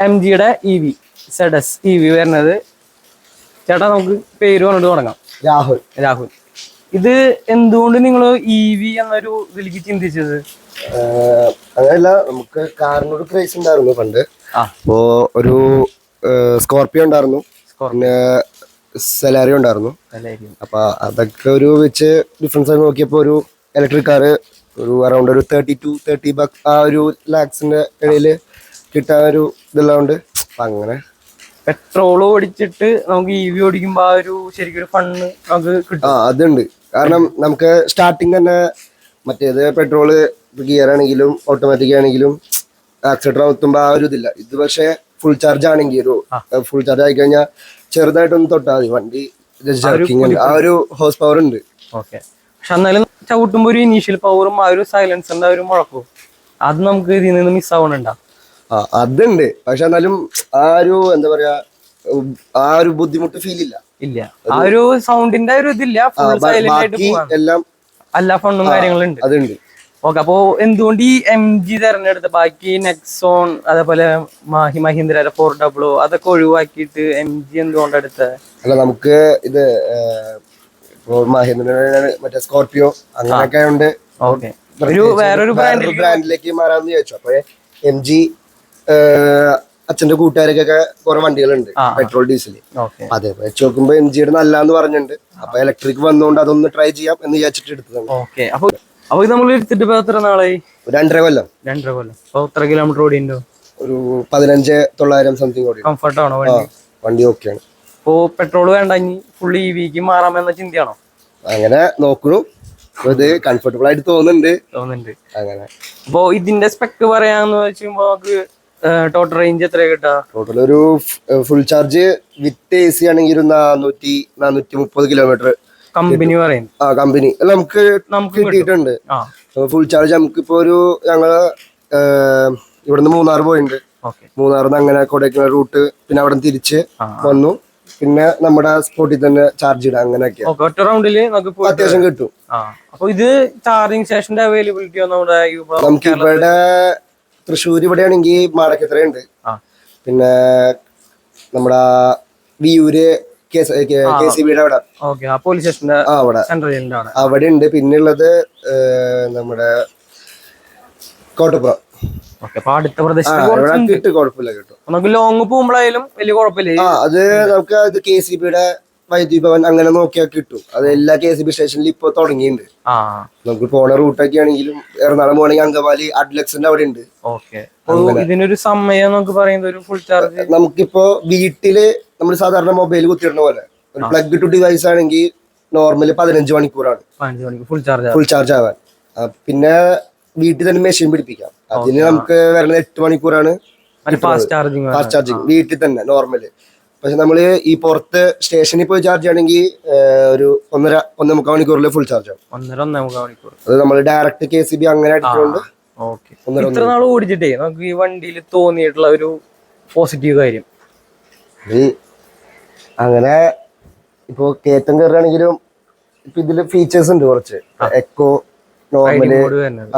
M ജിയുടെ E V Z S E V വരുന്നത്. ചേട്ടാ നമുക്ക് പേര് പറഞ്ഞിട്ട് തുടങ്ങാം. രാഹുൽ. രാഹുൽ. ഇത് എന്തുകൊണ്ട് നിങ്ങൾ ഇ വി എന്നൊരു ഇതിലേക്ക് ചിന്തിച്ചത്? അതല്ല നമുക്ക് കാറിനൊരു ക്രേസ് ഉണ്ടായിരുന്നു പണ്ട്. അപ്പോ ഒരു സ്കോർപിയോ ഉണ്ടായിരുന്നു. പിന്നെ സെലാരി ഉണ്ടായിരുന്നു. അപ്പൊ അതൊക്കെ ഒരു വെച്ച് ഡിഫറൻസ് ആയി നോക്കിയപ്പോ ഒരു ഇലക്ട്രിക് കാറ് ഒരു അറൗണ്ട് ഒരു തേർട്ടി ടു തേർട്ടി ബക്ക് ആ ഒരു ലാക്സിന്റെ ഇടയിൽ കിട്ടാൻ ഒരു ഇതുള്ളതുകൊണ്ട് ഉണ്ട്. അങ്ങനെ. പെട്രോൾ ഓടിച്ചിട്ട് നമുക്ക് ഇ വി ഓടിക്കുമ്പോ ആ ഒരു ശരിക്കും ഒരു ഫണ്ട് നമുക്ക് കിട്ടും. ആ അതുണ്ട്. കാരണം നമുക്ക് സ്റ്റാർട്ടിങ് തന്നെ മറ്റേത് പെട്രോൾ ഗിയർ ആണെങ്കിലും ഓട്ടോമാറ്റിക് ആണെങ്കിലും ആക്സിഡന്റ് എത്തുമ്പോൾ ആ ഒരു ഇതില്ല. ഇത് പക്ഷേ ഫുൾ ചാർജ് ആണെങ്കിൽ ഒരു ഫുൾ ചാർജ് ആയി കഴിഞ്ഞാൽ ചെറുതായിട്ടൊന്ന് തൊട്ടാൽ മതി. വണ്ടി ആ ഒരു ഹോസ് പവർ ഉണ്ട്. ഓക്കെ പക്ഷെ എന്നാലും ചവിട്ടുമ്പോ ഒരു ഇനീഷ്യൽ പവറും ആ ഒരു സൈലൻസിന്റെ ഒരു മുഴക്കവും. അത് നമുക്ക് ഇതിൽ നിന്ന് മിസ് ആവണുണ്ടോ? ആ അതുണ്ട്. പക്ഷെ എന്നാലും ആ ഒരു എന്താ പറയാ ആ ഒരു ബുദ്ധിമുട്ട് ഫീൽ ഇല്ല. ഇല്ല. ആ ഒരു സൗണ്ടിന്റെ ഒരു ഇതില്ല. എല്ലാം എല്ലാ ഫണ്ടും കാര്യങ്ങളും ഉണ്ട് അതുണ്ട്. ഓക്കെ അപ്പോ എന്തുകൊണ്ട് ഈ എം ജി തെരഞ്ഞെടുത്ത് ബാക്കി നെക്സോൺ അതേപോലെ മാഹി മഹീന്ദ്ര ഫോർ ഡബ്ലോ അതൊക്കെ ഒഴിവാക്കിയിട്ട് എം ജി എന്തുകൊണ്ട് എടുത്ത അല്ല നമുക്ക് ഇത് മഹീന്ദ്ര മറ്റേ സ്കോർപിയോ അങ്ങനെയൊക്കെ ഉണ്ട്. ഓക്കെ. ഒരു വേറൊരു ബ്രാൻഡിലേക്ക് മാറാന്ന് ചോദിച്ചു അപ്പൊ എം ജി അച്ഛന്റെ കൂട്ടുകാരൊക്കെ കുറെ വണ്ടികളുണ്ട് പെട്രോൾ ഡീസൽ അതെ വെച്ച് നോക്കുമ്പോ എം ജിയുടെ നല്ലാന്ന് പറഞ്ഞിട്ടുണ്ട്. അപ്പൊ ഇലക്ട്രിക് വന്നോണ്ട് അതൊന്ന് ട്രൈ ചെയ്യാം എന്ന് വിചാരിച്ചിട്ട് എടുത്തതാണ്. ഓക്കെ. അപ്പൊ അപ്പൊ ഇത് നമ്മൾ എടുത്തിട്ട് ഇപ്പൊ എത്ര നാളായി? ഒരു രണ്ടര കൊല്ലം. രണ്ടര കൊല്ലം. അപ്പൊ എത്ര കിലോമീറ്റർ ഓടിയുണ്ടോ? ഒരു പതിനഞ്ച് തൊള്ളായിരം സംതിങ് ഓടി കംഫർട്ട് ആണോ വണ്ടി ആണ് അപ്പോ പെട്രോൾ വേണ്ട ഇനി ഫുൾ ഇ വിക്ക് മാറാമെന്ന ചിന്തയാണോ? അങ്ങനെ നോക്കണു. ഇത് കംഫർട്ടബിൾ ആയിട്ട് തോന്നുന്നുണ്ട്. തോന്നുന്നുണ്ട്. അങ്ങനെ. അപ്പോ ഇതിന്റെ സ്പെക്ക് പറയാന്ന് വെച്ചുമ്പോ നമുക്ക് ടോട്ടൽ റേഞ്ച് എത്ര കിട്ടാ ടോട്ടൽ ഒരു full charge with A C ആണെങ്കിൽ ഒരു നാനൂറ്റി നാനൂറ്റി മുപ്പത് കിലോമീറ്റർ കമ്പനി പറയും ആ കമ്പനി നമുക്ക് നമുക്ക് കിട്ടിയിട്ടുണ്ട്. ഫുൾ ചാർജ് നമുക്ക് നമുക്കിപ്പോ ഒരു ഞങ്ങൾ ഇവിടുന്ന് മൂന്നാർ പോയിട്ടുണ്ട്. മൂന്നാറിൽ നിന്ന് അങ്ങനെ കൊടൈക്കനാൽ റൂട്ട് പിന്നെ അവിടെ തിരിച്ച് വന്നു. പിന്നെ നമ്മുടെ സ്പോട്ടിൽ തന്നെ ചാർജ് ഇടാം അങ്ങനെയൊക്കെ ഒറ്റ റൗണ്ടിൽ നമുക്ക് അത്യാവശ്യം കിട്ടും. അപ്പൊ ഇത് ചാർജിങ് സ്റ്റേഷന്റെ അവൈലബിലിറ്റി നമുക്ക് ഇവിടെ തൃശ്ശൂർ ഇവിടെയാണെങ്കിൽ മാടക്കത്രയുണ്ട് ആ. പിന്നെ നമ്മുടെ വിയൂര് കെ സി ബിയുടെ അവിടെ. പോലീസ് സ്റ്റേഷന്റെ അവിടെ. അവിടെ ഉണ്ട് പിന്നെ ഉള്ളത് ഏഹ്, നമ്മുടെ കോട്ടപ്പുറം. അടുത്ത ഇവിടെ കിട്ടും കുഴപ്പമില്ല കിട്ടും. നമുക്ക് ലോങ് പോകുമ്പോഴായാലും വലിയ കുഴപ്പമില്ല. അത് നമുക്ക് കെ സി ബിയുടെ വൈദ്യുതി ഭവൻ അങ്ങനെ നോക്കിയാൽ കിട്ടും. അത് എല്ലാ കെ എസ് ബി സ്റ്റേഷനിലും ഇപ്പൊ തുടങ്ങിയിട്ടുണ്ട്. നമുക്ക് പോണ റൂട്ടൊക്കെ ആണെങ്കിലും എറണാകുളം പോകണമെങ്കിൽ അങ്കവാലി അഡ്ലക്സിന്റെ അവിടെ ഉണ്ട്. ഇതിനൊരു സമയം നമുക്ക് പറയുന്നത് ഒരു ഫുൾ ചാർജ് നമുക്കിപ്പോ വീട്ടിൽ നമ്മൾ സാധാരണ മൊബൈൽ കുത്തിയിടുന്ന പോലെ. ഒരു പ്ലഗ് ടു ഡിവൈസ് ആണെങ്കിൽ നോർമൽ പതിനഞ്ച് മണിക്കൂറാണ്. ഫുൾ ചാർജ് ഫുൾ ചാർജ് ആവാൻ. പിന്നെ വീട്ടിൽ തന്നെ മെഷീൻ പിടിപ്പിക്കാം. അതിന് നമുക്ക് വരുന്നത് എട്ട് മണിക്കൂറാണ് ഫാസ്റ്റ് ചാർജിങ് വീട്ടിൽ തന്നെ നോർമൽ പക്ഷെ നമ്മൾ ഈ പുറത്ത് സ്റ്റേഷനിൽ പോയി ചാർജ് ആണെങ്കിൽ ഒരു ഒന്നര ഒന്ന മുക്കാൽ മണിക്കൂറിൽ ഫുൾ ചാർജ് ആവും. ഒന്നര ഒന്നേ മുക്കാൽ മണിക്കൂർ അത് നമ്മൾ ഡയറക്റ്റ് കെ സി ബി അങ്ങനെ അടിച്ചുകൊണ്ട് ഓക്കെ. ഇത്ര നാൾ ഓടിച്ചിട്ടേ നമുക്ക് ഈ വണ്ടിയിൽ തോന്നിയിട്ടുള്ള ഒരു പോസിറ്റീവ് കാര്യം. അങ്ങനെ ഇപ്പോ കയറ്റം കയറുകയാണെങ്കിലും ഇപ്പൊ ഇതിൽ ഫീച്ചേഴ്സ് ഉണ്ട് കുറച്ച്. എക്കോ നോർമൽ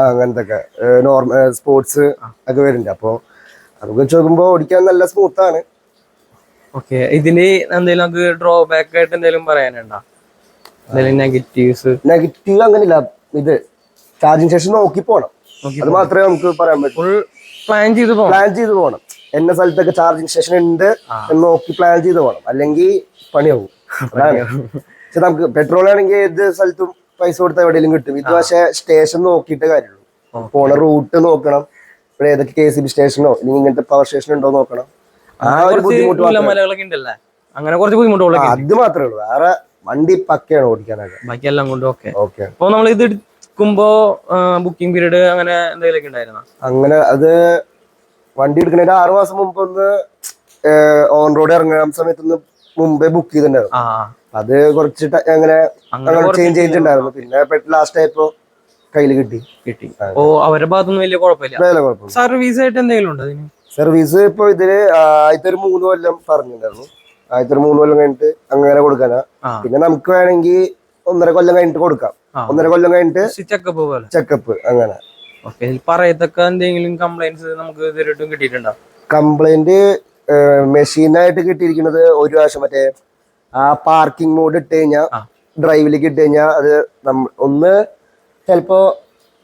അങ്ങനത്തെ ഒക്കെ നോർമൽ സ്പോർട്സ് ഒക്കെ വരുന്നുണ്ട്. അപ്പോ അതൊക്കെ വെച്ച് നോക്കുമ്പോ ഓടിക്കാൻ നല്ല സ്മൂത്താണ് ആണ്. ഓക്കെ ഇതിന് എന്തെങ്കിലും നമുക്ക് ഡ്രോബാക്ക് ആയിട്ട് എന്തെങ്കിലും പറയാനുണ്ടോ? എന്തെങ്കിലും നെഗറ്റീവ്സ് നെഗറ്റീവ് അങ്ങനെയില്ല. ഇത് ചാർജിങ് സ്റ്റേഷൻ നോക്കി പോണം. അത് മാത്രമേ നമുക്ക് പറയാൻ പറ്റൂ. പ്ലാൻ ചെയ്ത് പോകണം പ്ലാൻ ചെയ്ത് പോകണം എന്ന സ്ഥലത്തൊക്കെ ചാർജിങ് സ്റ്റേഷൻ ഉണ്ട് എന്ന് നോക്കി പ്ലാൻ ചെയ്ത് പോകണം അല്ലെങ്കിൽ പണിയാവും. പക്ഷെ നമുക്ക് പെട്രോൾ ആണെങ്കിൽ ഏത് സ്ഥലത്തും പൈസ കൊടുത്താൽ എവിടെയെങ്കിലും കിട്ടും. ഇത് പക്ഷേ സ്റ്റേഷൻ നോക്കിയിട്ട് കാര്യമുള്ളൂ. പോണ റൂട്ട് നോക്കണം. ഇവിടെ ഏതൊക്കെ കെ സി ബി സ്റ്റേഷനോ ഇനി ഇങ്ങനത്തെ പവർ സ്റ്റേഷൻ ഉണ്ടോ നോക്കണം. ആ ഒരു ബുദ്ധിമുട്ട് മലകളൊക്കെ ഉണ്ടല്ലേ? അങ്ങനെ കുറച്ച് ബുദ്ധിമുട്ടുകളൊക്കെ അത് മാത്രമേ ഉള്ളൂ. വേറെ വണ്ടി പക്കയാണ് ഓടിക്കാനൊക്കെ. ബാക്കി എല്ലാം കൊണ്ടും ഓക്കെ. ഓക്കെ. അപ്പൊ നമ്മൾ ഇത് എടുക്കുമ്പോ ബുക്കിംഗ് പീരീഡ് അങ്ങനെ എന്തെങ്കിലും ഉണ്ടായിരുന്നോ? അങ്ങനെ അത് വണ്ടി എടുക്കുന്നതിന്റെ ആറു മാസം മുമ്പ് ഒന്ന് ഓൺ റോഡ് ഇറങ്ങാൻ സമയത്ത് ഒന്ന് മുമ്പേ ബുക്ക് ചെയ്തിട്ടുണ്ടായിരുന്നു. അത് കുറച്ച് അങ്ങനെ ചേഞ്ച് ചേഞ്ച് പിന്നെ ലാസ്റ്റ് ആയപ്പോ കയ്യിൽ കിട്ടി. കിട്ടി. ഓ അവരുടെ ഭാഗത്തൊന്നും വലിയ കുഴപ്പമില്ല. സർവീസ് ആയിട്ട് എന്തെങ്കിലും ഉണ്ടോ അതിന്? സർവീസ് ഇപ്പൊ ഇതിൽ ആദ്യത്തെ ഒരു മൂന്ന് കൊല്ലം പറഞ്ഞിട്ടുണ്ടായിരുന്നു. ആദ്യത്തെ ഒരു മൂന്ന് കൊല്ലം കഴിഞ്ഞിട്ട് അങ്ങനെ കൊടുക്കാനാ. പിന്നെ നമുക്ക് വേണമെങ്കിൽ ഒന്നര കൊല്ലം കഴിഞ്ഞിട്ട് കൊടുക്കാം. ഒന്നര കൊല്ലം കഴിഞ്ഞിട്ട് ചെക്കപ്പ് പോലെ. ചെക്കപ്പ് അങ്ങനെ. പറയത്തക്ക എന്തെങ്കിലും കംപ്ലൈന്റ്സ് നമുക്ക് ഇതുവരെയായിട്ടും കിട്ടിയിട്ടുണ്ടോ? കംപ്ലൈന്റ് മെഷീനായിട്ട് കിട്ടിയിരിക്കുന്നത് ഒരു പ്രാവശ്യം മറ്റേ ആ പാർക്കിംഗ് മോഡ് ഇട്ട് കഴിഞ്ഞാൽ. ഡ്രൈവിലേക്ക് ഇട്ട് കഴിഞ്ഞാൽ അത് ഒന്ന് ചിലപ്പോ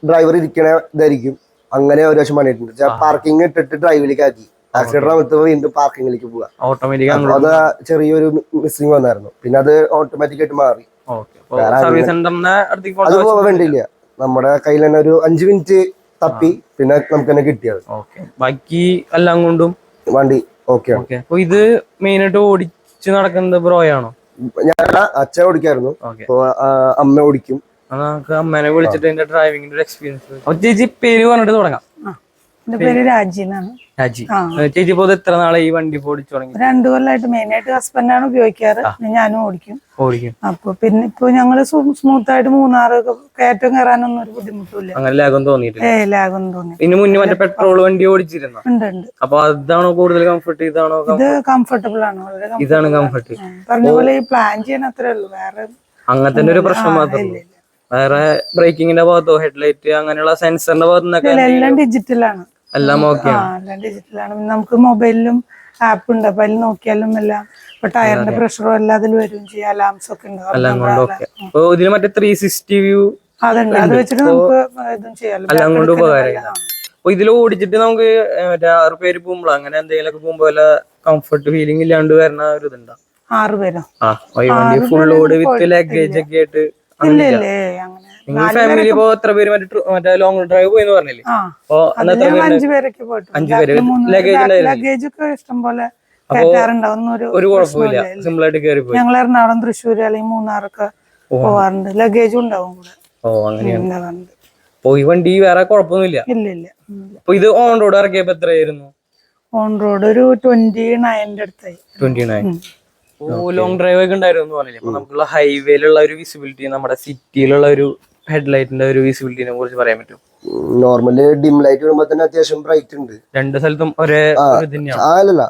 ഡ്രൈവർ ഇരിക്കണ ഇതായിരിക്കും. അങ്ങനെ ഒരു വശം പണിയിട്ടുണ്ട്. പാർക്കിംഗ് ഇട്ടിട്ട് ഡ്രൈവിലേക്ക് ആക്കി ആക്സിഡന്റ് വീട്ടിൽ വീണ്ടും പാർക്കിംഗിലേക്ക് പോവാ ഓട്ടോമാറ്റിക് അത് ചെറിയൊരു മിസ്സിംഗ് വന്നായിരുന്നു. പിന്നെ അത് ഓട്ടോമാറ്റിക് ആയിട്ട് മാറി. അത് വേണ്ടിയില്ല. നമ്മുടെ കയ്യിൽ തന്നെ ഒരു അഞ്ചു മിനിറ്റ് തപ്പി പിന്നെ നമുക്ക് തന്നെ കിട്ടിയത്. ബാക്കി എല്ലാം കൊണ്ടും? വണ്ടി ഓക്കെ. അപ്പൊ ഇത് മെയിൻ ആയിട്ട് ഓടിച്ചു നടക്കുന്നത് ബ്രോയാണോ? ഞാൻ അച്ഛൻ ഓടിക്കായിരുന്നു. അപ്പൊ അമ്മ ഓടിക്കും. നമുക്ക് അമ്മേനെ വിളിച്ചിട്ട് എന്റെ ഡ്രൈവിംഗിന്റെ ഒരു എക്സ്പീരിയൻസ് അപ്പൊ ചേച്ചി പേര് പറഞ്ഞിട്ട് തുടങ്ങാം. എന്റെ പേര് രാജി. എന്നാണ് രാജി ചേച്ചി ഇപ്പൊ എത്ര നാളെ ഈ വണ്ടി ഓടിച്ചു തുടങ്ങി? രണ്ടു കൊല്ലമായിട്ട് മെയിനായിട്ട് ഹസ്ബൻഡാണ് ഉപയോഗിക്കാറ്. ഞാനും ഓടിക്കും. ഓടിക്കും. അപ്പൊ പിന്നെ ഇപ്പൊ ഞങ്ങൾ സ്മൂത്ത് ആയിട്ട് മൂന്നാറ് കയറ്റം കയറാനൊന്നും ഒരു ബുദ്ധിമുട്ടില്ല അങ്ങനെ ലാഗം തോന്നിയിട്ടില്ല. ഏ ലാഗൊന്നും തോന്നി ഇനി മുന്നേ മറ്റേ പെട്രോൾ വണ്ടി ഓടിച്ചിരുന്നു? ഉണ്ട് ഉണ്ട്. അപ്പൊ അതാണോ കൂടുതൽ കംഫർട്ട് ഇതാണോ ഇത് കംഫർട്ടബിൾ ആണ് ഇതാണ് കംഫർട്ട്. പറഞ്ഞ പോലെ ഈ പ്ലാൻ ചെയ്യാൻ അത്രേ ഉള്ളൂ. വേറെ അങ്ങനത്തെ ഒരു പ്രശ്നം മാത്രമേ വേറെ ബ്രേക്കിങ്ങിന്റെ ഭാഗത്തോ ഹെഡ്ലൈറ്റ് അങ്ങനെയുള്ള സെൻസറിന്റെ ഭാഗത്തു നിന്നൊക്കെ ആണ് എല്ലാം ഡിജിറ്റലാണ് എല്ലാം ഓക്കെ ആണ് എല്ലാം ഡിജിറ്റലാണ് നമുക്ക് മൊബൈലിലും ആപ്പ് ഉണ്ട്. അപ്പൊ അതിൽ നോക്കിയാലും എല്ലാം ഇപ്പൊ ടയറിന്റെ പ്രഷറും എല്ലാം അതിൽ വരും ചെയ്യാം. അലാംസ് ഒക്കെ ഉണ്ട് ഇതിന് മറ്റേ ത്രീ സിക്സ്റ്റി വ്യൂ അതുണ്ട്. അത് വെച്ചിട്ട് നമുക്ക് ഇതും ചെയ്യാം. എല്ലാം കൊണ്ട് ഉപകാരം അപ്പൊ ഇതിൽ ഓടിച്ചിട്ട് നമുക്ക് മറ്റേ ആറ് പേര് പോകുമ്പോൾ അങ്ങനെ എന്തെങ്കിലും പോകുമ്പോ വല്ല കംഫർട്ട് ഫീലിംഗ് ഇല്ലാണ്ട് വരുന്ന ഒരു ഇതുണ്ടോ? ആറ് പേരോ? ആ വണ്ടി ഫുൾ ലോഡ് വിത്ത് ലഗേജ് ഒക്കെ ആയിട്ട് നിങ്ങൾ ഫാമിലി ഇപ്പോ എത്ര പേര് മറ്റേ ലോങ് ഡ്രൈവ് പോയി പറഞ്ഞില്ലേ? അപ്പൊ? ലഗേജ് ഒക്കെ ഇഷ്ടം പോലെ ഒരു കുഴപ്പമില്ല. സിമ്പിൾ ആയിട്ട് കയറി പോയി. ഞങ്ങൾ എറണാകുളം തൃശ്ശൂർ അല്ലെങ്കിൽ മൂന്നാറൊക്കെ പോവാറുണ്ട്. ലഗേജും ഉണ്ടാവും കൂടെ. ഓ അങ്ങനെയാണ്. ഉണ്ടാവാറുണ്ട്. അപ്പൊ ഈ വണ്ടി വേറെ കുഴപ്പമൊന്നുമില്ല? ഇല്ല ഇല്ല അപ്പൊ ഇത് ഓൺ റോഡ് ഇറക്കിയപ്പോ എത്രയായിരുന്നു? ഓൺ റോഡ് ഒരു ട്വന്റി നയന്റെ അടുത്തായി. ട്വന്റി നയൻ ലോങ് ഡ്രൈവ് ഒക്കെ ഉണ്ടായിരുന്നു പറഞ്ഞില്ലേ? അപ്പൊ നമുക്കുള്ള ഹൈവേയിലുള്ള ഒരു വിസിബിലിറ്റി നമ്മുടെ സിറ്റിയിലുള്ള ഒരു ഹെഡ്ലൈറ്റിന്റെ ഒരു വിസിബിലിറ്റിനെ കുറിച്ച് പറയാൻ പറ്റും നോർമൽ ഡിം ലൈറ്റ് വിടുമ്പോ തന്നെ അത്യാവശ്യം ബ്രൈറ്റ് ഉണ്ട്. രണ്ട് സ്ഥലത്തും ഒരേ അല്ലല്ല.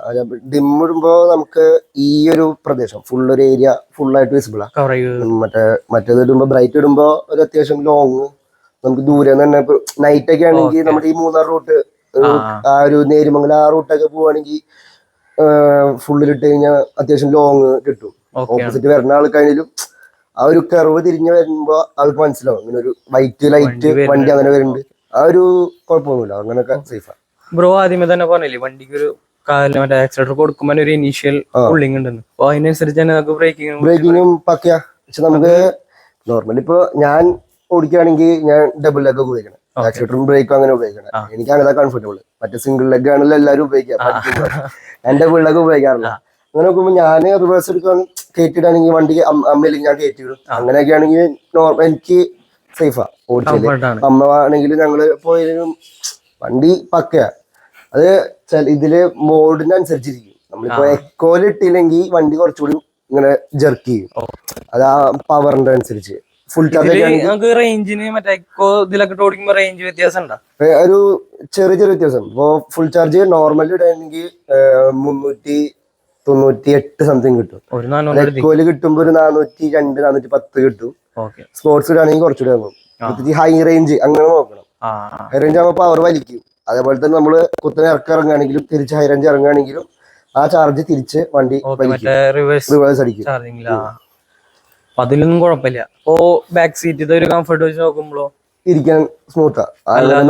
ഡിം ഇടുമ്പോ നമുക്ക് ഈ ഒരു പ്രദേശം ഫുൾ ഒരു ഏരിയ ഫുൾ ആയിട്ട് വിസിബിൾ ആണ് കവർ മറ്റേ മറ്റേത് ഇടുമ്പോ ബ്രൈറ്റ് ഇടുമ്പോ ഒരു അത്യാവശ്യം ലോങ് നമുക്ക് ദൂരെ തന്നെ നൈറ്റ് ഒക്കെ ആണെങ്കിൽ നമ്മുടെ ഈ മൂന്നാർ റൂട്ട് ആ. ഒരു നേരിമംഗല ആ റൂട്ടൊക്കെ പോവാണെങ്കിൽ ഫുള്ളിലിട്ട് കഴിഞ്ഞാൽ അത്യാവശ്യം ലോങ് കിട്ടും. ഓപ്പോസിറ്റ് വരുന്ന ആൾക്കാണെങ്കിലും ആ ഒരു കർവ് തിരിഞ്ഞ് വരുമ്പോ ആൾക്ക് മനസ്സിലാവും. ഇങ്ങനെ ഒരു വൈറ്റ് ലൈറ്റ് വണ്ടി അങ്ങനെ വരുന്നുണ്ട് ആ ഒരു കുഴപ്പമൊന്നുമില്ല. അങ്ങനെയൊക്കെ സേഫാ ബ്രോ ആദ്യമേ തന്നെ പറഞ്ഞില്ലേ വണ്ടിക്ക് ഒരു കാലിന് മറ്റേ ആക്സിലേറ്റർ കൊടുക്കുമ്പോൾ ഒരു ഇനീഷ്യൽ പുള്ളിങ് ഉണ്ടെന്ന്. അപ്പൊ അതിനനുസരിച്ച് തന്നെ നമുക്ക് ബ്രേക്കിംഗ് ബ്രേക്കിങ്ങും പക്കയാ പക്ഷെ നമുക്ക് നോർമലി ഇപ്പൊ ഞാൻ ഓടിക്കുകയാണെങ്കിൽ ഞാൻ ഡബിൾ ലെഗ് ഉപയോഗിക്കണം ആക്സിലേറ്ററും ബ്രേക്കും അങ്ങനെ ഉപയോഗിക്കണം. എനിക്കാണ് അങ്ങനെ കംഫർട്ടബിൾ മറ്റേ സിംഗിൾ ലെഗ് ആണല്ലോ എല്ലാവരും ഉപയോഗിക്കുക. എന്റെ ഡബിൾ ഉപയോഗിക്കാറില്ല. അങ്ങനെ നോക്കുമ്പോൾ ഞാൻ റിവേഴ്സ് എടുക്കാൻ കയറ്റിയിടാണെങ്കിൽ വണ്ടി അമ്മ- അമ്മയിലേക്ക് ഞാൻ കയറ്റിയിടും. അങ്ങനെയൊക്കെ ആണെങ്കിൽ നോർമൽ എനിക്ക് സേഫാ ഓടിച്ചത് അമ്മ ആണെങ്കിൽ ഞങ്ങൾ പോയാലും വണ്ടി പക്കയാ. അത് ഇതിൽ മോഡിനനുസരിച്ചിരിക്കും. നമ്മളിപ്പോ എക്കോലിട്ടില്ലെങ്കിൽ വണ്ടി കുറച്ചുകൂടി ഇങ്ങനെ ജെർക്ക് ചെയ്യും. അത് ആ പവറിന്റെ അനുസരിച്ച്. ഫുൾ നമുക്ക് റേഞ്ചിന് മറ്റേ ഇതിലൊക്കെ ഓടിക്കുമ്പോ റേഞ്ച് വ്യത്യാസം ഉണ്ടോ ഒരു ചെറിയ ചെറിയ വ്യത്യാസം. ഇപ്പോ ഫുൾ ചാർജ് നോർമലി ഇടുകയാണെങ്കിൽ മുന്നൂറ്റി തൊണ്ണൂറ്റി എട്ട് സംതിങ് കിട്ടും എക്കോയിൽ കിട്ടുമ്പോ ഒരു നാനൂറ്റി രണ്ട് നാനൂറ്റി പത്ത് കിട്ടും. സ്പോർട്സ് ഇടുകയാണെങ്കിൽ കുറച്ചുകൂടി വാങ്ങും ഹൈ റേഞ്ച് അങ്ങനെ നോക്കണം. ആ. ഹൈ റേഞ്ച് ആകുമ്പോൾ പവർ വലിക്കും. അതേപോലെ തന്നെ നമ്മൾ കുത്തനെ ഇറക്കം ഇറങ്ങുകയാണെങ്കിലും തിരിച്ച് ഹൈ റേഞ്ച് ഇറങ്ങുകയാണെങ്കിലും ആ ചാർജ് തിരിച്ച് വണ്ടി റിവേഴ്സ് അടിക്കും. അപ്പൊ അതിലൊന്നും കുഴപ്പമില്ല. ഓ ബാക്ക് സീറ്റ് ഒരു കംഫർട്ട് വെച്ച് നോക്കുമ്പോഴോ ഇരിക്കാൻ സ്മൂത്താ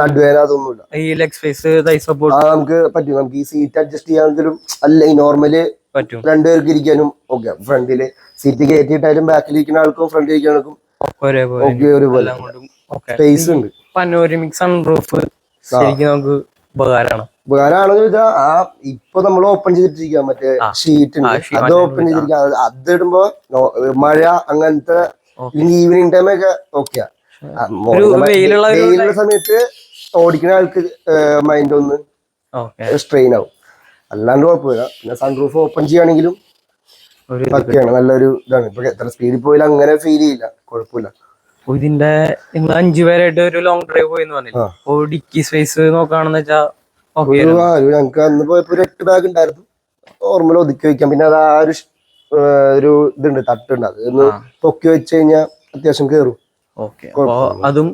നടുവേന അതൊന്നുമില്ല. ഈ ലെഗ് സ്പേസ് തൈ സപ്പോർട്ട് നമുക്ക് പറ്റും. നമുക്ക് ഈ സീറ്റ് അഡ്ജസ്റ്റ് ചെയ്യാനും അല്ല ഈ നോർമൽ പറ്റും. രണ്ടുപേർക്ക് ഇരിക്കാനും ഓക്കെ ഫ്രണ്ടിൽ സീറ്റ് കയറ്റിയിട്ടായാലും ബാക്കിൽ ഇരിക്കുന്ന ആൾക്കും ഫ്രണ്ടിൽ ഇരിക്കുന്ന ആൾക്കും ഒരേപോലെ ഒരുപോലെ സ്പേസ് ഉണ്ട്. പനോരമിക് സൺറൂഫ് ശരിക്കും നമുക്ക് ഉപകാരമാണ്. ഉപകാരമാണെന്ന് ചോദിച്ചാൽ ആ ഇപ്പൊ നമ്മൾ ഓപ്പൺ ചെയ്തിട്ടിരിക്കാം മറ്റേ ഷീറ്റ് ഉണ്ട്. അത് ഓപ്പൺ ചെയ്തിരിക്കാം അത് ഇടുമ്പോ മഴ അങ്ങനത്തെ ഈവനിങ് ടൈം ഒക്കെ ഓക്കെയാ. വെയിലുള്ള സമയത്ത് ഓടിക്കുന്ന ആൾക്ക് മൈൻഡ് ഒന്ന് സ്ട്രെയിൻ ആവും. അല്ലാണ്ട് കുഴപ്പമില്ല. പിന്നെ സൺറൂഫ് ഓപ്പൺ ചെയ്യുകയാണെങ്കിലും ഒരു പക്കയാണ്. നല്ലൊരു ഇതാണ്. ഇപ്പൊ എത്ര സ്പീഡിൽ പോയാലും അങ്ങനെ ഫീൽ ചെയ്യില്ല. കുഴപ്പമില്ല. ഇതിന്റെ നിങ്ങൾ അഞ്ചു പേരായിട്ട് ഒരു ലോങ് ഡ്രൈവ് പോയി ആ. ഡിക്കി സ്പേസ് നോക്കുകയാണെന്ന് വെച്ചാ ഞങ്ങൾക്ക് അന്ന് പോയപ്പോ ഒരു എട്ട് ബാഗ് ഉണ്ടായിരുന്നു നോർമൽ ഒതുക്കി വെക്കാം. പിന്നെ അത് ആ ഒരു ഒരു ഇതുണ്ട് തട്ടുണ്ട്. അത് ഒന്ന് പൊക്കി വെച്ച് കഴിഞ്ഞാൽ അത്യാവശ്യം കേറും. അതും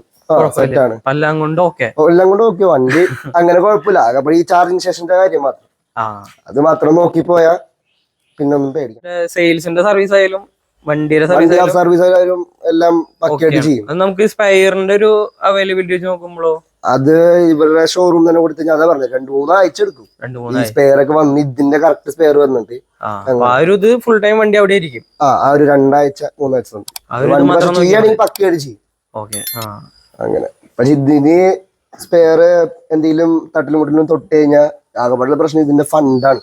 എല്ലാം കൊണ്ട് ഓക്കെ. എല്ലാം കൊണ്ട് ഓക്കെ. വണ്ടി അങ്ങനെ കുഴപ്പമില്ല. അപ്പൊ ഈ ചാർജിങ് സ്റ്റേഷന്റെ കാര്യം മാത്രം. അത് മാത്രം നോക്കി പോയാ പിന്നെ ഒന്നും പേടിക്കാം സെയിൽസിന്റെ സർവീസ് ആയാലും വണ്ടിയുടെ സർവീസ് ആയാലും സർവീസ് ആയാലും എല്ലാം പക്കയായിട്ട് ചെയ്യും. നമുക്ക് സ്പൈറിന്റെ ഒരു അവൈലബിലിറ്റി വെച്ച് നോക്കുമ്പോഴോ അത് ഇവരുടെ ഷോറൂം തന്നെ കൊടുത്ത് ഞാൻ പറഞ്ഞത്. രണ്ടു മൂന്ന് ആഴ്ച എടുക്കും. ഈ സ്പെയർ ഒക്കെ വന്ന് ഇതിന്റെ കറക്റ്റ് സ്പെയർ വന്നിട്ട്. ഇത് ഫുൾ ടൈം വണ്ടി അവിടെ ഇരിക്കും. ആ ആ ഒരു രണ്ടാഴ്ച മൂന്നാഴ്ച പക്കയായിട്ട് ചെയ്യും. അങ്ങനെ. പക്ഷെ ഇതിന് സ്പെയർ എന്തെങ്കിലും തട്ടിലും മുട്ടിലും തൊട്ട് കഴിഞ്ഞാൽ ആകെപ്പാടുള്ള പ്രശ്നം ഇതിന്റെ ഫണ്ടാണ്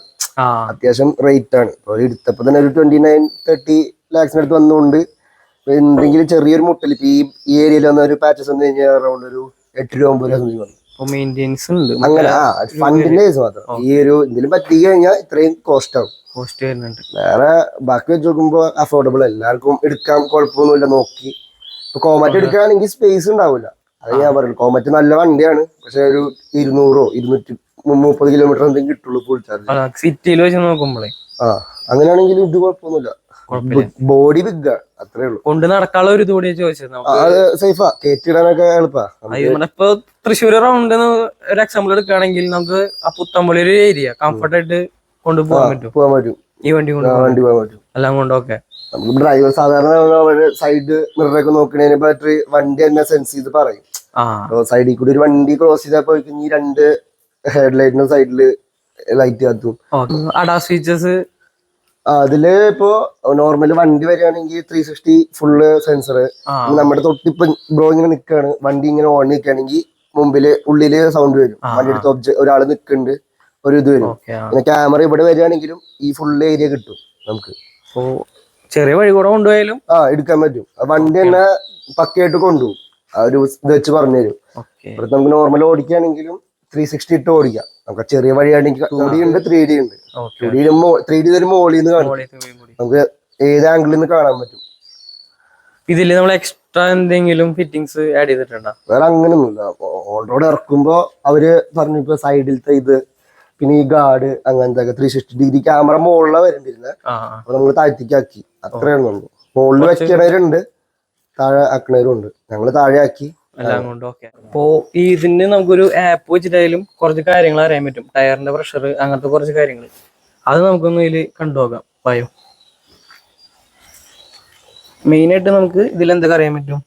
അത്യാവശ്യം റേറ്റ് ആണ്. ഇപ്പോൾ എടുത്തപ്പോൾ തന്നെ ഒരു ട്വന്റി നയൻ തേർട്ടി ലാക്സിന് അടുത്ത് വന്നുകൊണ്ട് എന്തെങ്കിലും ചെറിയൊരു മുട്ടൽ ഇപ്പൊ ഈ ഈ ഏരിയയിൽ വന്ന ഒരു പാച്ചസ് വന്നു കഴിഞ്ഞാൽ അറൗണ്ട് ഒരു എട്ട് രൂപ ഒമ്പത് രൂപ സംതിങ് വന്നു മെയിന്റെനൻസ് ഉണ്ട്. അങ്ങനെ ആ ഫണ്ടിന്റെ കേസ് മാത്രം. ഈ ഒരു ഇതിലും പറ്റി കഴിഞ്ഞാൽ ഇത്രയും കോസ്റ്റ് ആവും. കോസ്റ്റ് വരുന്നുണ്ട്. വേറെ ബാക്കി വെച്ച് നോക്കുമ്പോൾ അഫോർഡബിൾ എല്ലാവർക്കും എടുക്കാൻ കുഴപ്പമൊന്നുമില്ല നോക്കി. ഇപ്പൊ കോമറ്റ് എടുക്കുകയാണെങ്കിൽ സ്പേസ് ഉണ്ടാവില്ല അത് ഞാൻ പറയുള്ളൂ. കോമറ്റ് നല്ല വണ്ടിയാണ്. പക്ഷെ ഒരു ഇരുന്നൂറോ ഇരുന്നൂറ്റി മുപ്പത് കിലോമീറ്റർ എന്തെങ്കിലും കിട്ടുള്ളൂ ഫുൾ ചാർജ് സിറ്റിയിൽ വെച്ച് നോക്കുമ്പോഴേ ആ അങ്ങനെയാണെങ്കിൽ ഇത് കുഴപ്പമൊന്നുമില്ല. ബോഡി ബിഗ് അത്രേ ഉള്ളൂ. കൊണ്ട് നടക്കാനുള്ള ഒരു ഇതുകൂടി ചോദിച്ചത് ആ, അത് സേഫാ. കയറ്റിടാനൊക്കെ എളുപ്പാ. ഇപ്പൊ തൃശ്ശൂർ റൗണ്ട് ഒരു എക്സാമ്പിൾ എടുക്കുകയാണെങ്കിൽ നമുക്ക് ആ പുത്തമ്പള്ളി ഒരു ഏരിയ കംഫർട്ട് ആയിട്ട് കൊണ്ടുപോകാൻ പറ്റും. പോകാൻ പറ്റും. ഈ വണ്ടി കൊണ്ട് വണ്ടി പോകാൻ പറ്റും. എല്ലാം കൊണ്ടൊക്കെ നമുക്ക് ഡ്രൈവർ സാധാരണ സൈഡ് മിററൊക്കെ നോക്കണതിന് ബാറ്ററി വണ്ടി തന്നെ സെൻസ് ചെയ്ത് പറയും. സൈഡിൽ കൂടി ഒരു വണ്ടി ക്രോസ് ചെയ്താൽ പോയി കഴിഞ്ഞാൽ രണ്ട് ഹെഡ്ലൈറ്റിനും സൈഡിൽ ലൈറ്റ് കത്തും. അഡാ സ്വിച്ചസ് ഫീച്ചേഴ്സ് അതിൽ ഇപ്പോ നോർമൽ വണ്ടി വരികയാണെങ്കിൽ ത്രീ സിക്സ്റ്റി ഫുള്ള് സെൻസർ നമ്മുടെ തൊട്ടിപ്പ് ബ്രോ ഇങ്ങനെ നിൽക്കുകയാണ് വണ്ടി ഇങ്ങനെ ഓൺ നിൽക്കുകയാണെങ്കിൽ മുമ്പിൽ ഉള്ളിൽ സൗണ്ട് വരും. ആ, വണ്ടി എടുത്ത് ഒബ്ജ ഒരാൾ നിൽക്കുന്നുണ്ട് ഒരു ഇത് വരും. പിന്നെ ക്യാമറ ഇവിടെ വരികയാണെങ്കിലും ഈ ഫുൾ ഏരിയ കിട്ടും നമുക്ക്. ചെറിയ വഴി കൂടെ കൊണ്ടുപോയാലും ആ എടുക്കാൻ പറ്റും. വണ്ടി തന്നെ പക്കയായിട്ട് കൊണ്ടുപോകും. ആ ഒരു ഇത് വെച്ച് പറഞ്ഞു തരും നമുക്ക് നോർമൽ ഓടിക്കുകയാണെങ്കിലും ത്രീ സിക്സ്റ്റി ഇട്ട് ഓടിക്കാം. നമുക്ക് ചെറിയ വഴിയാണെങ്കിൽ ടു ഡി ഉണ്ട് ത്രീ ഡി ഉണ്ട് ടു ഡി ത്രീ ഡി തരും ഓളിന്ന് കാണും നമുക്ക് ഏത് ആംഗിളിൽ നിന്ന് കാണാൻ പറ്റും. ഇതിൽ നമ്മൾ എക്സ്ട്രാ എന്തെങ്കിലും ഫിറ്റിംഗ്സ് ആഡ് ചെയ്തിട്ടുണ്ടോ? വേറെ അങ്ങനെയൊന്നുമില്ല ഓൾ റോഡ് ഇറക്കുമ്പോ അവർ പറഞ്ഞു ഇപ്പൊ സൈഡിലത്തെ ഇത് പിന്നെ ഈ ഗാർഡ് അങ്ങനത്തെ ത്രീ സിക്സ്റ്റി ഡിഗ്രി ക്യാമറ മുകളിലാണ് വരേണ്ടിരുന്നത് അപ്പൊ നമ്മൾ താഴ്ത്തിക്കാക്കി. അത്രയാണ് ഉള്ളൂ. മുകളിൽ വെക്കണവരുണ്ട് താഴെ ആക്കണവരുണ്ട്. ഞങ്ങൾ താഴെ ആക്കി എല്ലാം കൊണ്ട് ഓക്കെ അപ്പോ ഈ ഇതിന് നമുക്കൊരു ആപ്പ് വെച്ചിട്ടായാലും കുറച്ച് കാര്യങ്ങൾ അറിയാൻ പറ്റും. ടയറിന്റെ പ്രഷർ അങ്ങനത്തെ കുറച്ച് കാര്യങ്ങൾ അത് നമുക്കൊന്ന് ഇതിൽ കണ്ടുപോകാം ബയോ മെയിൻ ആയിട്ട് നമുക്ക് ഇതിൽ എന്തൊക്കെ അറിയാൻ പറ്റും?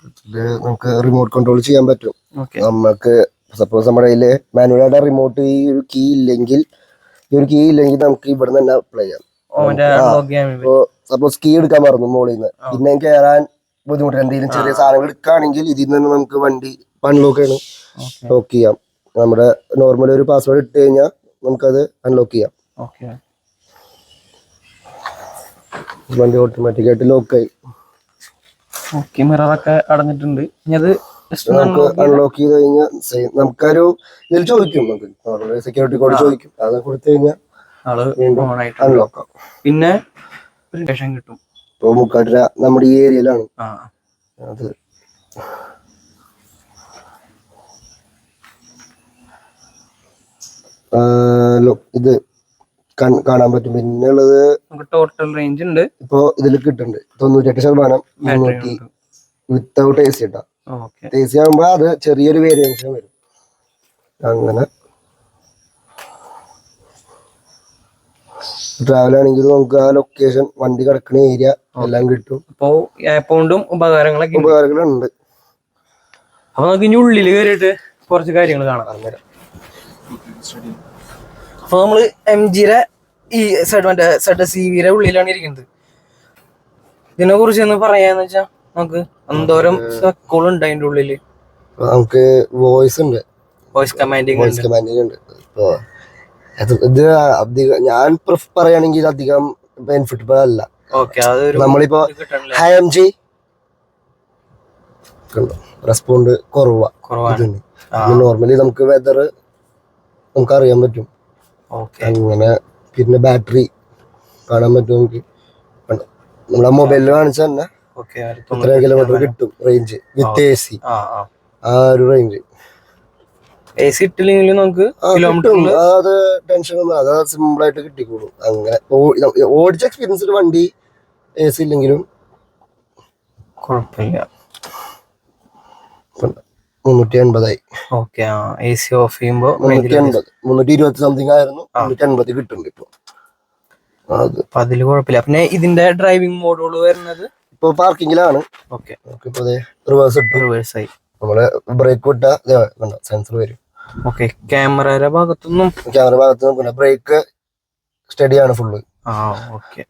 നമുക്ക് റിമോട്ട് കൺട്രോൾ ചെയ്യാൻ പറ്റും. ഓക്കെ നമുക്ക് സപ്പോസ് നമ്മുടെ കയ്യിൽ മാനുവലായിട്ട് റിമോട്ട് ഈ ഒരു കീ ഇല്ലെങ്കിൽ ഈ ഒരു കീ ഇല്ലെങ്കിൽ നമുക്ക് ഇവിടെ തന്നെ അപ്ലൈ ചെയ്യാം. ചെയ്യാൻ വേണ്ടി. സപ്പോസ് കീ എടുക്കാൻ പറഞ്ഞു മോളിൽ നിന്ന് പിന്നെ കയറാൻ ബുദ്ധിമുട്ട്. എന്തെങ്കിലും ചെറിയ സാധനങ്ങൾ എടുക്കുകയാണെങ്കിൽ ഇതിൽ നിന്ന് നമുക്ക് വണ്ടി അൺലോക്ക് ചെയ്യണം ഓക്കെ. ലോക്ക് ചെയ്യാം. നമ്മുടെ നോർമൽ ഒരു പാസ്വേഡ് ഇട്ട് കഴിഞ്ഞാൽ നമുക്കത് അൺലോക്ക് ചെയ്യാം. വണ്ടി ഓട്ടോമാറ്റിക് ആയിട്ട് ലോക്കായി ഓക്കെ മിററൊക്കെ അടഞ്ഞിട്ടുണ്ട്. ഇനി അത് നമുക്ക് അൺലോക്ക് ചെയ്ത് കഴിഞ്ഞാൽ സെയിം നമുക്കൊരു ഇതിൽ ചോദിക്കും നമുക്ക്. നോർമൽ സെക്യൂരിറ്റി കോഡ് ചോദിക്കും. അത് കൊടുത്തു കഴിഞ്ഞാൽ അൺലോക്ക് ആവും. പിന്നെ കിട്ടും. ഇപ്പോൾ മുക്കാട്ടിര നമ്മുടെ ഈ ഏരിയയിലാണ്. അത്. ഇത് കാണാൻ പറ്റും. പിന്നെ ഉള്ളത് ടോട്ടൽ റേഞ്ച് ഉണ്ട്. ഇപ്പോ ഇതിൽ കിട്ടുന്നുണ്ട് തൊണ്ണൂറ്റെട്ട് ശതമാനം മുന്നൂറ്റി വിത്തൗട്ട് എ സി ഇട്ടാ എ സി ആകുമ്പോ അത് ചെറിയൊരു വേരിയേഷൻ വരും. അങ്ങനെ. ട്രാവൽ ആണെങ്കിൽ നമുക്ക് ആ ലൊക്കേഷൻ വണ്ടി കിടക്കുന്ന ഏരിയ എല്ലാം കിട്ടും. അപ്പോ ആപ്പ് കൊണ്ടും ഉപകാരങ്ങളൊക്കെ ഉപകാരങ്ങളുണ്ട്. അപ്പൊ നമുക്ക് ഇനി ഉള്ളിൽ കയറിയിട്ട് കുറച്ച് കാര്യങ്ങൾ കാണാം. അപ്പൊ നമ്മൾ എം ജിയുടെ ഈ സൈഡ് മറ്റേ സെഡ് സി വിയുടെ ഉള്ളിലാണ് ഇരിക്കുന്നത്. ഇതിനെ കുറിച്ച് ഒന്ന് പറയാന്ന് വെച്ചാ നമുക്ക് എന്തോരം സ്പെക്കുകൾ ഉണ്ട് അതിന്റെ ഉള്ളിൽ? നമുക്ക് വോയിസ് ഉണ്ട്. വോയിസ് കമാൻഡിങ് വോയിസ് കമാൻഡിങ് ഉണ്ട്. ഇപ്പൊ അത് ഇത് അധികം ഞാൻ പ്രിഫർ പറയുകയാണെങ്കിൽ അധികം ബെനിഫിറ്റ് അല്ല. നമ്മളിപ്പോ ഹൈ എം ജി റെസ്പോണ്ട് കുറവാ. കുറവാണ്. നോർമലി നമുക്ക് വെതർ നമുക്ക് അറിയാൻ പറ്റും. അങ്ങനെ പിന്നെ ബാറ്ററി കാണാൻ പറ്റും നമുക്ക്? നമ്മളെ മൊബൈലിൽ കാണിച്ച തന്നെ ഇത്ര കിലോമീറ്റർ കിട്ടും റേഞ്ച് വിത്ത് എ സി ആ ഒരു റേഞ്ച് എ സി ഇട്ടില്ലെങ്കിലും നമുക്ക് കിലോമീറ്റർ അത് ടെൻഷൻ ഒന്നും അത് സിമ്പിൾ ആയിട്ട് കിട്ടിക്കോളും. അങ്ങനെ ഓടിച്ച എക്സ്പീരിയൻസ് വണ്ടി എ സി ഇല്ലെങ്കിലും കുഴപ്പമില്ല? മുന്നൂറ്റി അൻപതായി ഓക്കെ എ സി ഓഫ് ചെയ്യുമ്പോൾ മുന്നൂറ്റി ഇരുപത്തി സംതിങ് ആയിരുന്നു. മുന്നൂറ്റി അൻപത് കിട്ടുന്നുണ്ട് ഇപ്പൊ. അത്. അപ്പൊ അതിൽ കുഴപ്പമില്ല. പിന്നെ ഇതിന്റെ ഡ്രൈവിംഗ് മോഡുകൾ വരുന്നത്? ഇപ്പൊ പാർക്കിങ്ങിലാണ് ഓക്കെ. റിവേഴ്സ് റിവേഴ്സ് ആയി. നമ്മൾ ബ്രേക്ക് വിട്ട സെൻസർ വരും. ഓക്കെ ക്യാമറയുടെ ഭാഗത്തൊന്നും ക്യാമറ ഭാഗത്ത് പിന്നെ ബ്രേക്ക് സ്റ്റഡി ആണ് ഫുള്ള് ആ ഓക്കെ.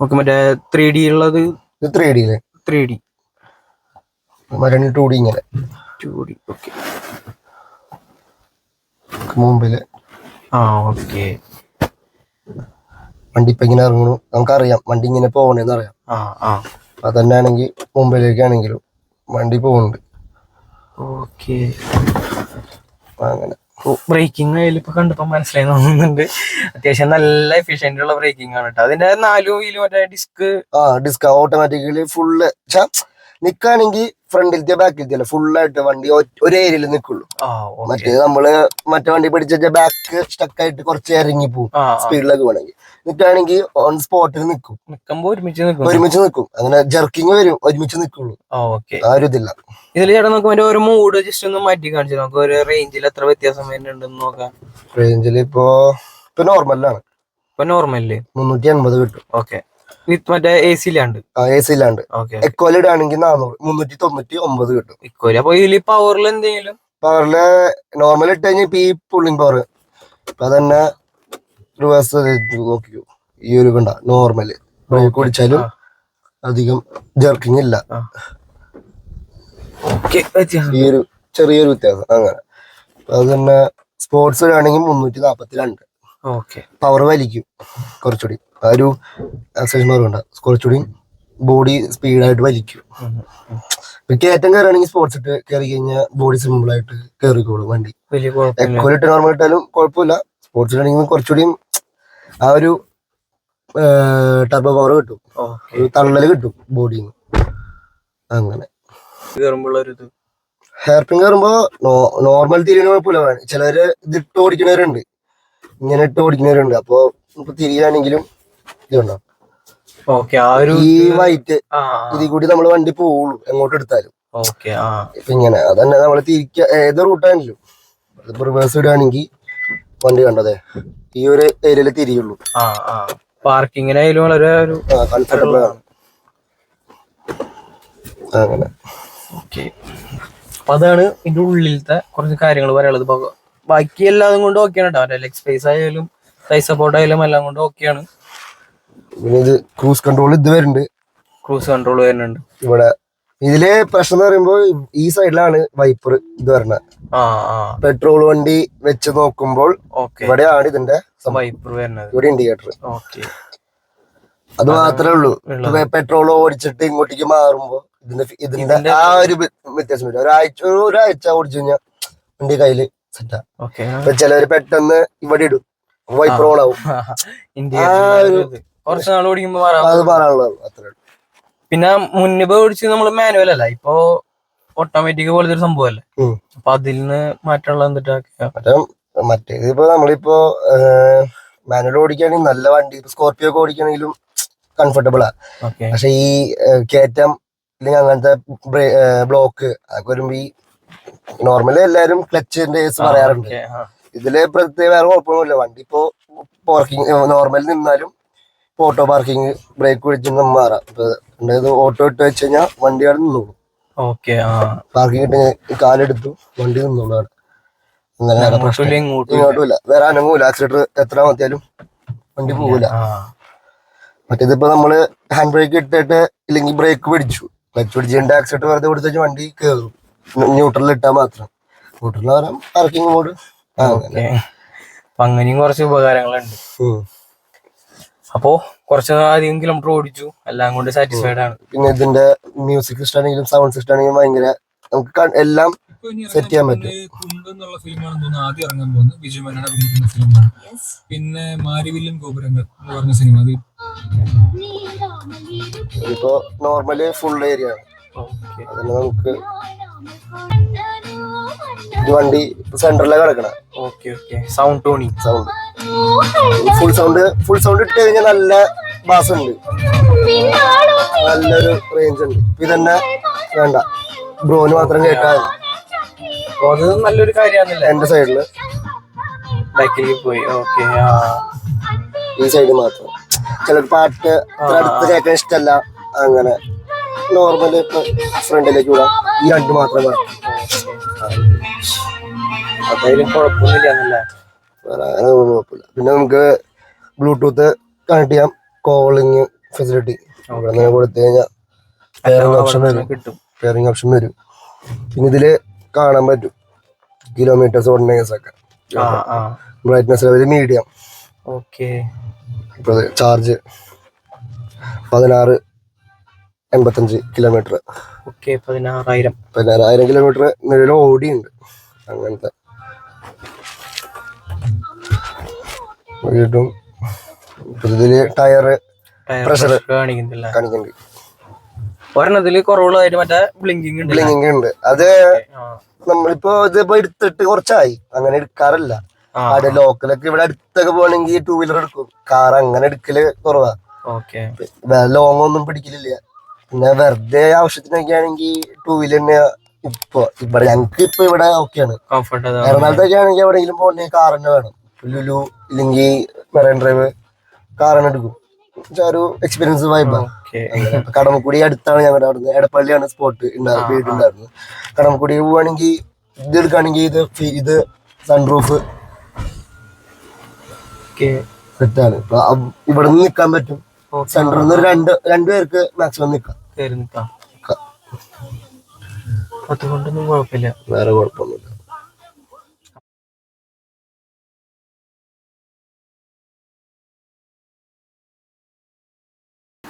ഓക്കെ. മറ്റേ ത്രീ ഡി ഉള്ളത്? ഇത് ത്രീ ഡി ത്രീ ഡി മരണി ടു ഡി ഇങ്ങനെ. Two D okay. മുമ്പിൽ. ആ ഓക്കെ. വണ്ടി ഇപ്പൊ ഇങ്ങനെ ഇറങ്ങണു. നമുക്കറിയാം വണ്ടി ഇങ്ങനെ പോകണേന്ന് അറിയാം. ആ ആ. അത് തന്നെ ആണെങ്കിൽ മുമ്പിലേക്കാണെങ്കിലും വണ്ടി പോകുന്നുണ്ട് ഓക്കെ. അങ്ങനെ. ബ്രേക്കിംഗ് ആയാലും ഇപ്പൊ കണ്ടപ്പോ മനസ്സിലായി തോന്നുന്നുണ്ട്. അത്യാവശ്യം നല്ല എഫിഷ്യന്റ് ഉള്ള ബ്രേക്കിംഗ് ആണ് കേട്ടോ അതിന്റെ നാലു വീലും മറ്റേ ഡിസ്ക് ആ ഡിസ്ക് ഓട്ടോമാറ്റിക്കലി ഫുള്ള് നിക്കാണെങ്കിൽ ഫ്രണ്ടിലത്തെ ബാക്കിലത്തെ അല്ല ഫുള്ളായിട്ട് വണ്ടി ഒരേ ഏരിയയിൽ ഓക്കെ. മറ്റേ നമ്മൾ മറ്റേ വണ്ടി പിടിച്ച ബാക്ക് സ്റ്റക്കായിട്ട് കുറച്ച് ഇറങ്ങി പോകും സ്പീഡിലൊക്കെ വേണമെങ്കിൽ നിൽക്കുകയാണെങ്കിൽ ഓൺ സ്പോട്ടിൽ നിൽക്കും നിൽക്കുമ്പോ ഒരുമിച്ച് നിൽക്കും ഒരുമിച്ച് നിൽക്കും അങ്ങനെ ജർക്കിങ് വരും ഒരുമിച്ച് നിൽക്കുള്ളൂ ഓക്കെ. ആ ഒരു ഇതില്ല. ഇതിൽ ചേട്ടാ നമുക്ക് മറ്റേ ഒരു മൂഡ് ജസ്റ്റ് ഒന്ന് മാറ്റി കാണിച്ചു നമുക്ക് ഒരു റേഞ്ചിൽ എത്ര വ്യത്യാസം വരുന്നുണ്ടെന്ന് നോക്കാം. റേഞ്ചിൽ ഇപ്പോ ഇപ്പൊ നോർമലാണ് ഇപ്പൊ നോർമലിൽ മുന്നൂറ്റി എൺപത് കിട്ടും. ഓക്കെ. വിത്ത് മറ്റേ എ സിയിലാണ്ട് എ സി ഇല്ലാണ്ട് ഓക്കെ. എക്കോലിഡ് ആണെങ്കിൽ നാനൂറ് മുന്നൂറ്റി തൊണ്ണൂറ്റി ഒമ്പത് കിട്ടും ഇക്കോൽ അപ്പൊ ഇതിൽ പവറിൽ എന്തെങ്കിലും? പവറിൽ നോർമൽ ഇട്ട് കഴിഞ്ഞാൽ ഇപ്പൊ ഈ പുള്ളിങ് പവർ അപ്പൊ അതന്നെ റിവേഴ്സ് നോക്കിക്കോ ഈ ഒരു കണ്ട നോർമൽ ബ്രേക്ക് ഓടിച്ചാലും അധികം ജർക്കിങ് ഇല്ല. ഈ ഒരു ചെറിയൊരു വ്യത്യാസം അങ്ങനെ. അത് തന്നെ സ്പോർട്സ് ആണെങ്കിൽ മുന്നൂറ്റി നാപ്പത്തി രണ്ട് പവർ വലിക്കും കുറച്ചുകൂടി. ആ ഒരു ഉണ്ട്. കുറച്ചുകൂടി ബോഡി സ്പീഡായിട്ട് വലിക്കും. കയറ്റം കയറുകയാണെങ്കിൽ സ്പോർട്സ് ഇട്ട് കയറി കഴിഞ്ഞാൽ ബോഡി സിമ്പിൾ ആയിട്ട് കയറിക്കോളും വണ്ടി. എക്കോലിട്ട് നോർമൽ ഇട്ടാലും കുഴപ്പമില്ല. സ്പോർട്സ് സ്പോർട്സിലാണെങ്കിൽ കുറച്ചുകൂടി ആ ഒരു ടർബോ പവർ കിട്ടും. ഒരു തള്ളൽ കിട്ടും ബോഡിയിൽ നിന്ന് അങ്ങനെ ഹെയർ പിൻ കയറുമ്പോ നോർമൽ തിരിയണ കുഴപ്പമില്ല. ചിലര് ഇതിട്ട് ഓടിക്കുന്നവരുണ്ട്. ഇങ്ങനെ ഇട്ട് ഓടിക്കുന്നവരുണ്ട്. അപ്പൊ ഇപ്പൊ തിരിയാണെങ്കിലും ഇതുണ്ടാവും ഈ വൈറ്റ് ഇതിൽ കൂടി നമ്മൾ വണ്ടി പോവുള്ളൂ എങ്ങോട്ട് എടുത്താലും. ഇപ്പൊ ഇങ്ങനെ അതന്നെ നമ്മൾ തിരിക്ക ഏത് റൂട്ടാണെങ്കിലും റിവേഴ്സ് ഇടുകയാണെങ്കിൽ വണ്ടി കണ്ടതേ. ഈ ഒരു ഏരിയയിൽ തിരിയുള്ളൂ. പാർക്കിങ്ങിനായാലും വളരെ ഒരു കംഫർട്ടബിൾ ആണ്. അങ്ങനെ. ഓക്കെ. അപ്പൊ അതാണ് ഇതിന്റെ ഉള്ളിലത്തെ കുറച്ച് കാര്യങ്ങൾ പറയാനുള്ളത്. ഇപ്പൊ ബാക്കി എല്ലാതും കൊണ്ട് ഓക്കെയാണ് കേട്ടോ ലെഗ് സ്പേസ് ആയാലും സൈസ് സപ്പോർട്ട് ആയാലും എല്ലാം കൊണ്ട് ഓക്കെയാണ് പിന്നെ ഇത് ക്രൂസ് കൺട്രോൾ ഇത് വരുന്നുണ്ട്. ക്രൂസ് കൺട്രോൾ വരുന്നുണ്ട്. ഇവിടെ ഇതിലെ പ്രശ്നം എന്ന് പറയുമ്പോ ഈ സൈഡിലാണ് വൈപ്പർ ഇത് വരണത് ആ പെട്രോൾ വണ്ടി വെച്ച് നോക്കുമ്പോൾ ഇവിടെയാണ് ഇതിന്റെ. വൈപ്പർ വരുന്നത്. ഇവിടെ ഇൻഡിക്കേറ്റർ അത് മാത്രമേ ഉള്ളൂ. പെട്രോൾ ഓടിച്ചിട്ട് ഇങ്ങോട്ടേക്ക് മാറുമ്പോ ഇതിന്റെ ഇതിന്റെ ആ ഒരു വ്യ- വ്യത്യാസം വരും ഒരാഴ്ച ഒരു ഒരാഴ്ച ഓടിച്ചു കഴിഞ്ഞാൽ വണ്ടി കയ്യിൽ സെറ്റാ ഓക്കെ ഇപ്പൊ ചിലവര് പെട്ടെന്ന് ഇവിടെ ഇടും. വൈപ്പർ ഓൺ ആവും ആ ഒരു- അത് മാറാനുള്ളത് അത്രേ ഉള്ളൂ. പിന്നെ മുന്നേ ഓടിച്ച് നമ്മൾ മാനുവൽ അല്ല. ഇപ്പൊ ഓട്ടോമാറ്റിക് പോലത്തെ ഒരു സംഭവമല്ലേ. അപ്പൊ അതിൽ നിന്ന് മാറ്റമുള്ള എന്നിട്ടാ മറ്റേ മറ്റേത് ഇപ്പൊ നമ്മളിപ്പോ മാനുവൽ ഓടിക്കുകയാണെങ്കിൽ നല്ല വണ്ടി ഇപ്പൊ സ്കോർപ്പിയോ ഒക്കെ ഓടിക്കുകയാണെങ്കിലും കംഫർട്ടബിൾ ആ. പക്ഷെ ഈ കേറ്റം കയറ്റം അല്ലെങ്കിൽ അങ്ങനത്തെ ബ്ലോക്ക് അതൊക്കെ വരുമ്പോ ഈ നോർമലി എല്ലാരും ക്ലച്ചിന്റെ കേസ് പറയാറുണ്ട്. ഇതിൽ പ്രത്യേക വേറെ കുഴപ്പമൊന്നുമില്ല. വണ്ടി ഇപ്പോ പാർക്കിംഗ് നോർമലി നിന്നാലും ഓട്ടോ പാർക്കിംഗ് ബ്രേക്ക് പിടിച്ച് മാറാം. ഇത് ഓട്ടോ ഇട്ട് വെച്ച് കഴിഞ്ഞാൽ വണ്ടി അവിടെ നിന്നോളും. ഓക്കെ പാർക്കിംഗ് ഇട്ട് കാലെടുത്തു വണ്ടി നിന്നോളും അവിടെ. അങ്ങനെ പ്രശ്നം. ഇങ്ങോട്ടുമില്ല വേറെ അനങ്ങൂല. ആക്സിലേറ്റർ എത്ര മതിയാലും വണ്ടി പോകൂല മറ്റേതിപ്പോ നമ്മൾ ഹാൻഡ് ബ്രേക്ക് ഇട്ടിട്ട് ഇല്ലെങ്കിൽ ബ്രേക്ക് പിടിച്ചു. ക്ലച്ച് പിടിച്ചിട്ട് ആക്സിലേറ്റർ വെറുതെ കൊടുത്തു വണ്ടി കേറും. ന്യൂട്രലിൽ ഇട്ടാൽ മാത്രം. ന്യൂട്രലിൽ പകരം പാർക്കിംഗ് മോഡ് അങ്ങനെയും കുറച്ച് ഉപകാരങ്ങളുണ്ട്. അപ്പോ കുറച്ച് അധികം കിലോമീറ്റർ ഓടിച്ചു എല്ലാം കൊണ്ട് സാറ്റിസ്ഫൈഡ് ആണ്. പിന്നെ ഇതിന്റെ മ്യൂസിക് സിസ്റ്റം ആണെങ്കിലും സൗണ്ട് സിസ്റ്റം ആണെങ്കിലും ഭയങ്കര നമുക്ക് എല്ലാം സെറ്റ് ചെയ്യാൻ പറ്റും. എന്നുള്ള ഫിലിമാണെന്ന് തോന്നുന്നു. ആദ്യം ഇറങ്ങാൻ പോകുന്നത് ബിജു മേനോൻ അഭിനയിക്കുന്ന ഫിലിമാണ് പിന്നെ മാരിവില്ലൻ ഗോപുരങ്ങൾ എന്ന് പറഞ്ഞ സിനിമ അത്. ഇപ്പോ നോർമൽ ഫുൾ ഏരിയ ആണ്. ഓക്കെ അതിന് നമുക്ക് ഈ വണ്ടി സെന്ററിലാണ് കിടക്കണം. Okay okay sound Tony sound full sound full sound ഇട്ട് കഴിഞ്ഞാൽ നല്ല ബാസ് ഉണ്ട്. നല്ലൊരു റേഞ്ച് ഉണ്ട്. ഇപ്പൊ തന്നെ വേണ്ട. ബ്രോന് മാത്രം കേട്ടാൽ അത് നല്ലൊരു കാര്യമാണല്ലേ? എന്റെ സൈഡിൽ ബാക്കിലേക്ക് പോയി. ഓക്കെ ഈ സൈഡ് മാത്രം. ചില പാട്ട് അടുത്ത് കേൾക്കാൻ ഇഷ്ടമല്ല അങ്ങനെ. നോർമൽ ഇപ്പൊ ഫ്രണ്ടിലേക്ക് വിടാം. ഈ രണ്ട് മാത്രം വേണം അതായാലും കുഴപ്പമൊന്നുമില്ല എന്നല്ലേ? അങ്ങനെ ഒന്നും കുഴപ്പമില്ല. പിന്നെ നമുക്ക് ബ്ലൂടൂത്ത് കണക്ട് ചെയ്യാം. കോളിങ് ഫെസിലിറ്റി അങ്ങനെ നിന്ന് കൊടുത്തു കഴിഞ്ഞാൽ പെയറിംഗ് ഓപ്ഷൻ വരും. കിട്ടും. പെയറിംഗ് ഓപ്ഷൻ വരും. പിന്നെ ഇതിൽ കാണാൻ പറ്റും. കിലോമീറ്റേഴ്സ് ആ brightness level medium okay charge പതിനാറ് എൺപത്തഞ്ച് കിലോമീറ്റർ ഓക്കെ പതിനാറായിരം. പതിനാറായിരം കിലോമീറ്റർ നിലവിൽ ഓടിയുണ്ട്. അങ്ങനത്തെ വീണ്ടും ഇതിൽ ടയറ് പ്രഷർ കാണിക്കുന്നില്ല. കാണിക്കുന്നുണ്ട്. ഒരെണ്ണത്തിൽ കുറവുള്ളതായിട്ട് മറ്റേ ബ്ലിങ്കിങ് ഉണ്ട് ബ്ലിങ്ങിങ് ഉണ്ട്. അത്. നമ്മളിപ്പോ ഇതിപ്പോ എടുത്തിട്ട് കുറച്ചായി. അങ്ങനെ എടുക്കാറില്ല. അവിടെ ലോക്കലൊക്കെ ഇവിടെ അടുത്തൊക്കെ പോകണമെങ്കിൽ ടൂ വീലർ എടുക്കും. കാർ അങ്ങനെ എടുക്കൽ കുറവാ. ലോങ് ഒന്നും പിടിക്കലില്ല. പിന്നെ വെറുതെ ആവശ്യത്തിനൊക്കെ ആണെങ്കിൽ ടൂ വീലർ തന്നെ ഇപ്പൊ. ഇവിടെ ഞങ്ങക്ക് ഇപ്പൊ ഇവിടെ ഓക്കെയാണ് എറണാകുളത്തൊക്കെ ആണെങ്കിൽ എവിടെയെങ്കിലും പോകണമെങ്കിൽ കാർ തന്നെ വേണം. ലുലു ഇല്ലെങ്കിൽ മെറൈൻ ഡ്രൈവ് കാറാണ് എടുക്കും. ഒരു എക്സ്പീരിയൻസ് വൈബാണ് കടമക്കുടി അടുത്താണ് ഞങ്ങളുടെ അവിടുന്ന്. എടപ്പള്ളിയാണ് സ്പോട്ട് വീടുണ്ടായിരുന്നത്. കടമക്കുടി പോവാണെങ്കിൽ ഇത് എടുക്കുകയാണെങ്കിൽ ഇത് ഇത് സൺറൂഫ് സെറ്റാണ് ഇവിടെ നിന്ന് നിൽക്കാൻ പറ്റും. സെന്ററിൽ നിന്ന് രണ്ട് രണ്ടുപേർക്ക് മാക്സിമം നിൽക്കാം അതുകൊണ്ടൊന്നും കുഴപ്പമില്ല. വേറെ കുഴപ്പമൊന്നുമില്ല.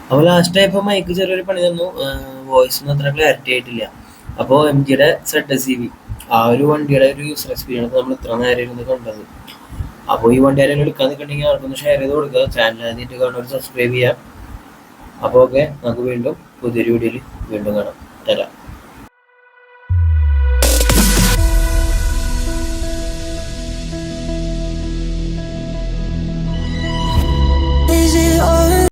അപ്പോൾ ലാസ്റ്റ് മൈക്ക് ചെറിയൊരു പണി തന്നു. വോയിസ് ഒന്നും അത്ര ക്ലാരിറ്റി ആയിട്ടില്ല. അപ്പോൾ എം ജിയുടെ സെഡ് സി വി ആ ഒരു വണ്ടിയുടെ ഒരു യൂസർ എക്സ്പീരിയൻസ് നമ്മൾ ഇത്ര നേരം ഇരുന്ന് കണ്ടത്. അപ്പോൾ ഈ വണ്ടി ആരെങ്കിലും എടുക്കാൻ നിൽക്കണമെങ്കിൽ അവർക്കൊന്ന് ഷെയർ ചെയ്ത് കൊടുക്കുക. ചാനൽ ആദ്യമായിട്ട് കാണുന്നവർ സബ്സ്ക്രൈബ് ചെയ്യാം അപ്പോൾ ഓക്കെ നമുക്ക് വീണ്ടും പുതിയൊരു വീഡിയോയിൽ വീണ്ടും കാണാം. തരാം.